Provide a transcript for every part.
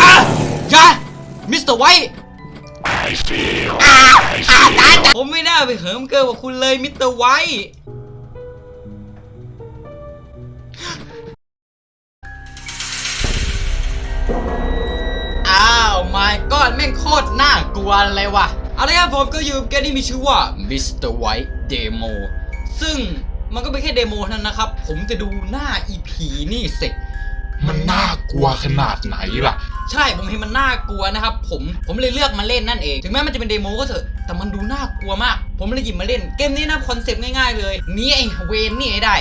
อะอย่ามิสเตอร์ไวท์อ่าอ่าตายผมไม่น่าไปเหิมเกินกว่าคุณเลยมิสเตอร์ไวท์อ้าวไม่ก็แม่งโคตรน่ากลัวเลยว่ะเอาละครับผมก็อยู่กับเกมที่มีชื่อว่า Mr. White Demo ซึ่งมันก็เป็นแค่เดโมเท่านั้นนะครับ ผมจะดูหน้าอีพีนี่เสร็จ มันน่ากลัวขนาดไหนล่ะ ใช่ผมเห็นมันน่ากลัวนะครับ ผมผมเลยเลือกมาเล่นนั่นเอง ถึงแม้มันจะเป็นเดโมก็เถอะแต่มันดูน่ากลัวมาก ผมเลยหยิบมาเล่น เกมนี้นะคอนเซปต์ง่ายๆเลยหนี้ไอ้เวนนี่ให้ได้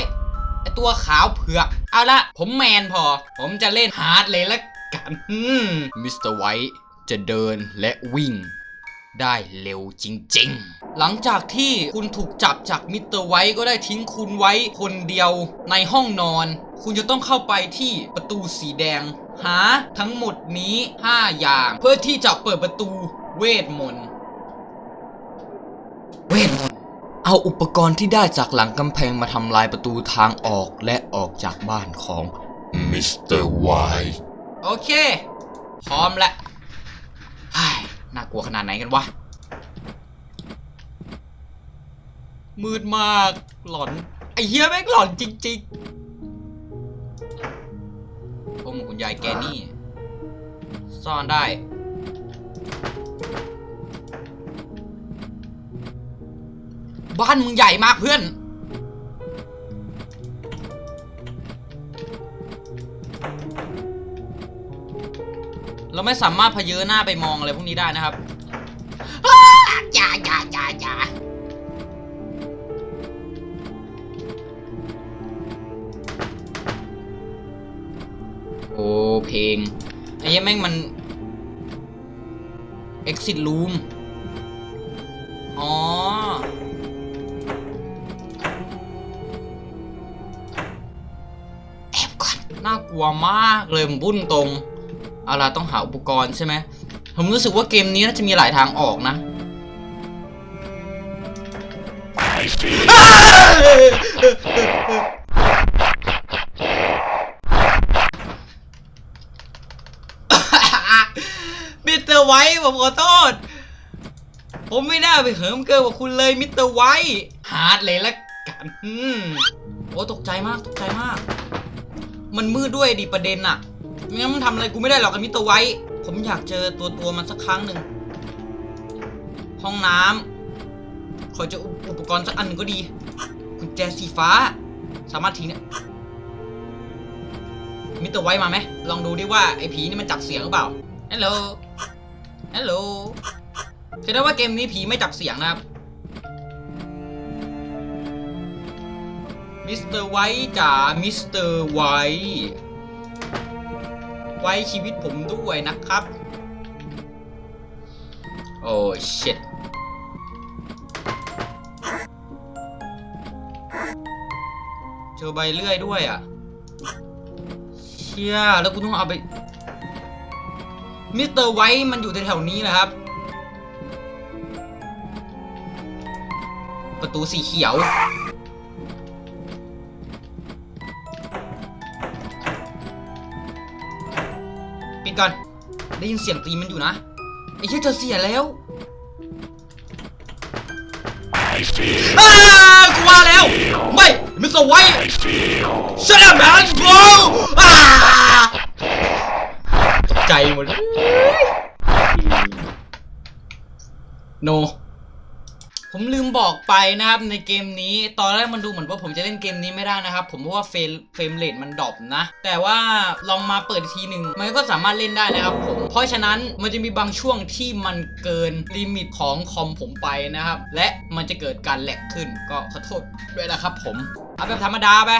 ไอ้ตัวขาวเผือก เอาละผมแมนพอ ผมจะเล่นฮาร์ดเลยละกันมิสเตอร์ไวท์จะเดินและวิ่งได้เร็วจริง ๆ หลังจากที่คุณถูกจับจากมิสเตอร์ไวท์ก็ได้ทิ้งคุณไว้คนเดียวในห้องนอน คุณจะต้องเข้าไปที่ประตูสีแดง หาทั้งหมดนี้ 5 อย่าง เพื่อที่จะเปิดประตูเวทมนต์เวทมนต์เอาอุปกรณ์ที่ได้จากหลังกำแพงมาทำลายประตูทางออกและออกจากบ้านของมิสเตอร์ไวท์โอเค พร้อมแล้วเฮ้ยน่ากลัวขนาดไหนกันวะ มืดมากหลอน ไอ้เหี้ยแม่งหลอนจริง ๆ พวกมึงคุณยายแกนี่ ซ่อนได้ บ้านมึงใหญ่มากเพื่อน เราไม่สามารถพเยอหน้าไปมองอะไรพวกนี้ได้นะครับอ้าอย่าอย่าอย่าอย่า งไอ้เหี้ยังแม่งมัน exit room อ๋อ แอบก่อน น่ากลัวมากเลยผมบุ้นตรงเอาล่ะต้องหาอุปกรณ์ใช่ไหม ผมรู้สึกว่าเกมนี้น่าจะมีหลายทางออกนะ มิสเต อร์ไวท์ผมขอโทษ ผมไม่น่าไปเหิมเกินกว่าคุณเลยมิสเตอร์ไวท์ฮาร์ดเลยละกันโอ้ตกใจมากตกใจมาก มันมืดด้วยดิประเด็นอะไม่งั้นมันทำอะไรกูไม่ได้หรอกกับมิสเตอร์ไวท์ผมอยากเจอตัวตัวมันสักครั้งหนึ่งห้องน้ำขอเจะอุปกรณ์สักอันหนึ่งก็ดีกุญแจสีฟ้า สามารถทิ้งเนี่ยมิสเตอร์ไวท์มาไหมลองดูดิว่าไอ้ผีนี่มันจับเสียงหรือเปล่าฮัลโหล ฮัลโหลคือได้ว่าเกมนี้ผีไม่จับเสียงนะครับ มิสเตอร์ไวท์จ๋า มิสเตอร์ไวท์ไว้ชีวิตผมด้วยนะครับ โอ้ชิตเจอใบเลื่อยด้วยอะ เชี่ย แล้วกูต้องเอาไป มิสเตอร์ไวท์มันอยู่แถวๆนี้นะครับ ประตูสีเขียว ปิดก่อน ได้ยินเสียงตีนมันอยู่นะ ไอ้เชี่ยเธอเสียแล้วอ้ากลัวแล้ว ไม่มิสเตอร์ไวท์ Shut up man bro อ้าตก ใจหมดเลย no ผมลืมบอกไปนะครับในเกมนี้ ตอนแรกมันดูเหมือนว่าผมจะเล่นเกมนี้ไม่ได้นะครับ ผมเพราะว่าเฟรมเฟรมเรทมันดรอปนะ แต่ว่าลองมาเปิดทีหนึ่งมันก็สามารถเล่นได้นะครับผม เพราะฉะนั้นมันจะมีบางช่วงที่มันเกินลิมิตของคอมผมไปนะครับ และมันจะเกิดการแหลกขึ้นก็ขอโทษด้วยนะครับผม เอาแบบธรรมดาไป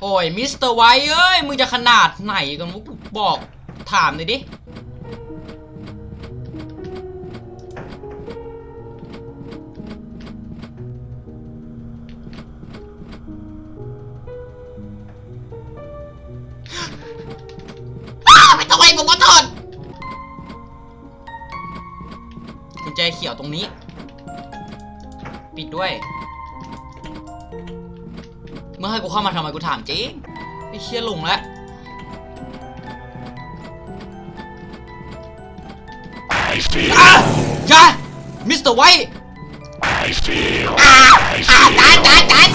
โอ้ยมิสเตอร์ไวท์เอ้ยมึงจะขนาดไหนกันวะกูบอกถามหน่อยดิอ้าวไม่ต้องไว้ผมขอโทษกุญแจเขียวตรงนี้ ปิดด้วย เมื่อให้กูเข้ามาทำไมกูถามจริงไอ้เชี่ยลงแล้วจ้ามิสเตอร์ไวท์ตายตายตาย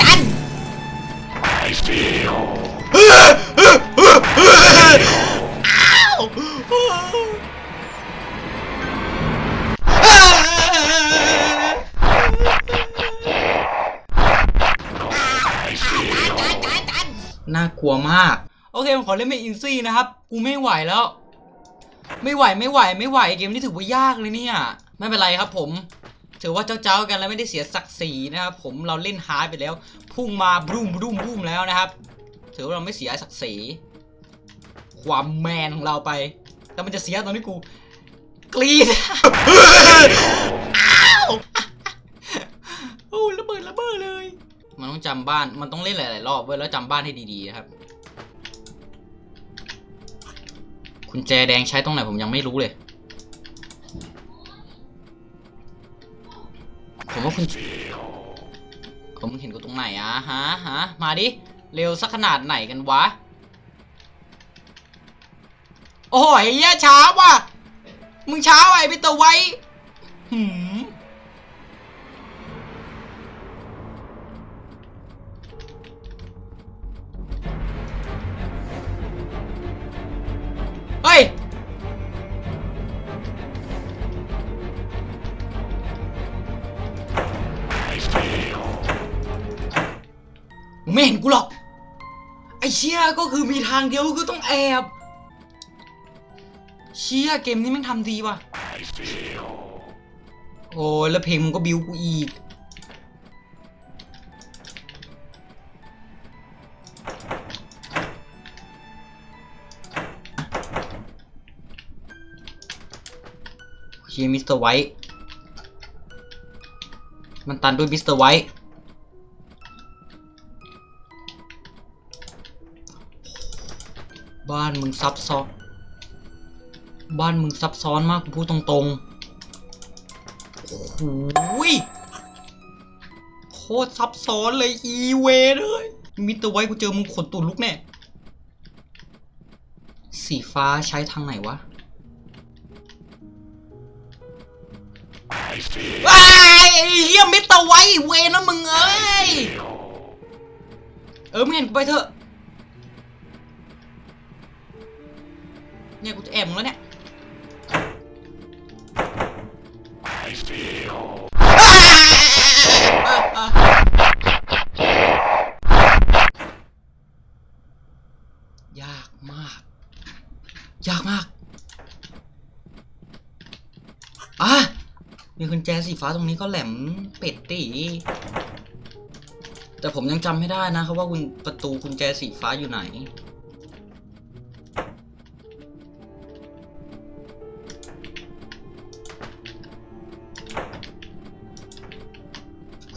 ขอเล่นเป็นอินซี่นะครับ กูไม่ไหวแล้ว ไม่ไหวไม่ไหว ไม่ไหวเกมนี้ถือว่ายากเลยเนี่ย ไม่เป็นไรครับผม ถือว่าเจ้าๆกันแล้วไม่ได้เสียศักดิ์ศรีนะครับผมเราเล่นฮาร์ดไปแล้ว พุ่งมาบรูมบรูมบรูมแล้วนะครับ ถือว่าเราไม่เสียศักดิ์ศรีความแมนของเราไป แต่มันจะเสียตอนที่กู กรีดอ้าวโอ้ระเบิดระเบิดเลย มันต้องจำบ้าน มันต้องเล่นหลาย ๆ รอบเว้ยแล้วจำบ้านให้ดี ๆ ครับ คุณแจแดงใช้ตรงไหนผมยังไม่รู้เลย ผมว่าคุณผมเห็นกูตรงไหนอะฮะฮะมาดิ เร็วสักขนาดไหนกันวะ โอ้ยเฮียช้าว่ะ มึงช้าไอ้พี่ตัวไว้หืม ไม่เห็นกูหรอก ไอเชี่ยก็คือมีทางเดียวคือต้องแอบ เชี่ยเกมนี้ม่งทำดีว่ะ โอ้แล้วเพลงมึงก็บิวกูอีก เชียมิสเตอร์ไวท์มันตันด้วยมิสเตอร์ไวท์ บ้านมึงซับซ้อน บ้านมึงซับซ้อนมากกูพูดตรงๆโอ้โหยโคตรซับซ้อนเลยอีเวเลยมิสเตอร์ไวท์กูเจอมึงขนตุนลุกแน่ สีฟ้าใช้ทางไหนวะไอ้เฮียมิสเตอร์ไวท์เวนะมึงเอ้ย เออมึงเห็นกูไปเถอะ เนี่ยกูจะแอบมึงแล้วเนี่ยยากมาก ยากมาก อะ มีกุญแจสีฟ้าตรงนี้ก็แหลมเป็ดดิแต่ผมยังจำไม่ได้นะครับว่ากุญประตูกุญแจสีฟ้าอยู่ไหน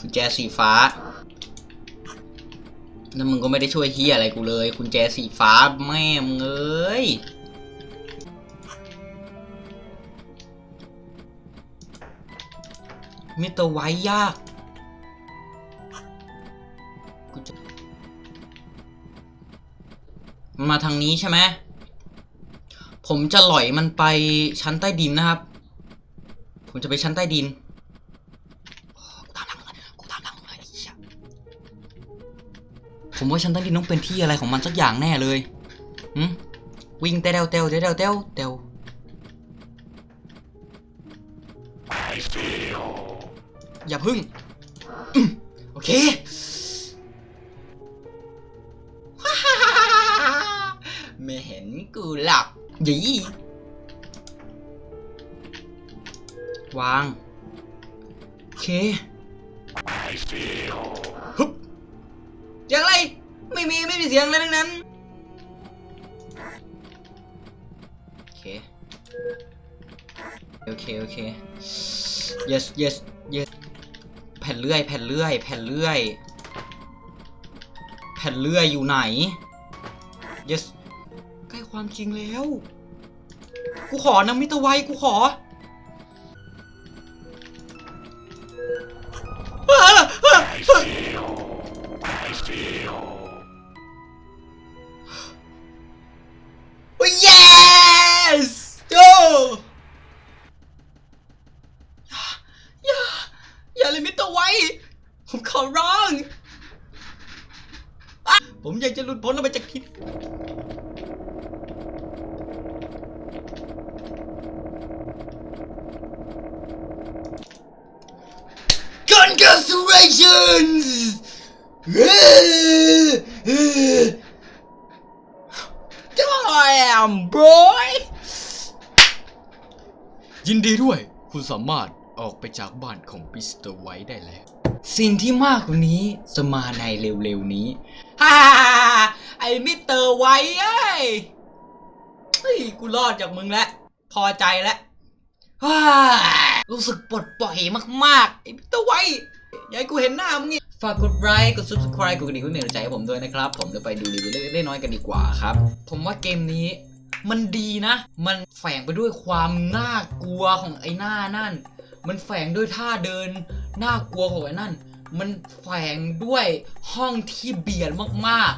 ญแจสีฟ้าแล้วมึงก็ไม่ได้ช่วยเฮียอะไรกูเลยกุญแจสีฟ้าแม่มึงเอ้ยมิเตรไว้ยากกูจะมันมาทางนี้ใช่ไหม ผมจะหล่อยมันไปชั้นใต้ดินนะครับ ผมจะไปชั้นใต้ดิน ผมว่าชั้นใต้ดินต้องเป็นที่อะไรของมันสักอย่างแน่เลยหึวิ่งเตวเตวเตวเตวเตวเตวอย่าพึ่งโอเคไม่เห็นกูหลักยี่วาง โอเค เสียงอะไร ไม่มีไม่มีเสียงอะไรทั้งนั้นโอเคโอเคโอเค yes yes yes แผ่นเลื่อยแผ่นเลื่อยแผ่นเลื่อย แผ่นเลื่อยอยู่ไหน yes ใกล้ความจริงแล้ว กูขอนะมิตรไวกูขอ หลุดพ้นออกไปจากที่คอนก a t u l a t i o n s Damn boy ยินดีด้วย คุณสามารถออกไปจากบ้านของมิสเตอร์ไวท์ได้แล้ว สิ่งที่มากกว่านี้จะมาในเร็วๆนี้ ฮ่าไอ้มิเตอร์ไวท์เอ้เฮ้ยกูรอดจากมึงแล้ว พอใจแล้วฮ่ารู้สึกปลดปล่อยมากๆ ไอ้มิเตอร์ไวท์อย่าให้กูเห็นหน้ามึงอีกฝากกดไลค์ กด subscribe กดกระดิ่งเพื่อเป็นกำลังใจให้ผมด้วยนะครับ ผมจะไปดูรีวิวเล็กๆน้อยๆกันดีกว่าครับ ผมว่าเกมนี้มันดีนะ มันแฝงไปด้วยความน่ากลัวของไอ้หน้านั่น มันแฝงด้วยท่าเดินน่ากลัวของไอ้นั่น มันแฝงด้วยห้องที่เบียดมาก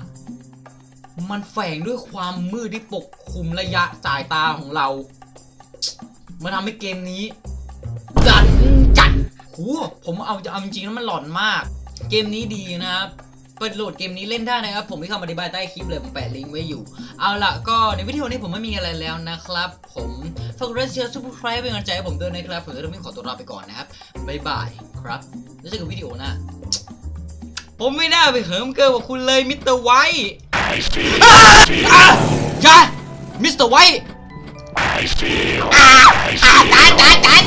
ๆ มันแฝงด้วยความมืดที่ปกคลุมระยะสายตาของเรา มันทำให้เกมนี้จัดจัดหูผมเอาจะเอาจริงๆแล้วมันหลอนมาก เกมนี้ดีนะครับ เปิดโหลดเกมนี้เล่นได้นะครับ ผมมีคำอธิบายใต้คลิปเลยผมแปะลิงก์ไว้อยู่ เอาล่ะก็ในวิดีโอนี้ผมไม่มีอะไรแล้วนะครับ ผมฝากกดไลค์แชร์ซุปเปอร์ไครป์เป็นกำลังใจให้ผมด้วยนะครับ ผมจะต้องขอตัวลาไปก่อนนะครับบ๊ายบายครับแล้วเจอกันวิดีโอหน้าผมไม่น่าไปเหิมเกินกว่าคุณเลยมิสเตอร์ไวท์อ่าอ่าอย่ามิสเตอร์ไวท์ I feel อ่าตายตายตาย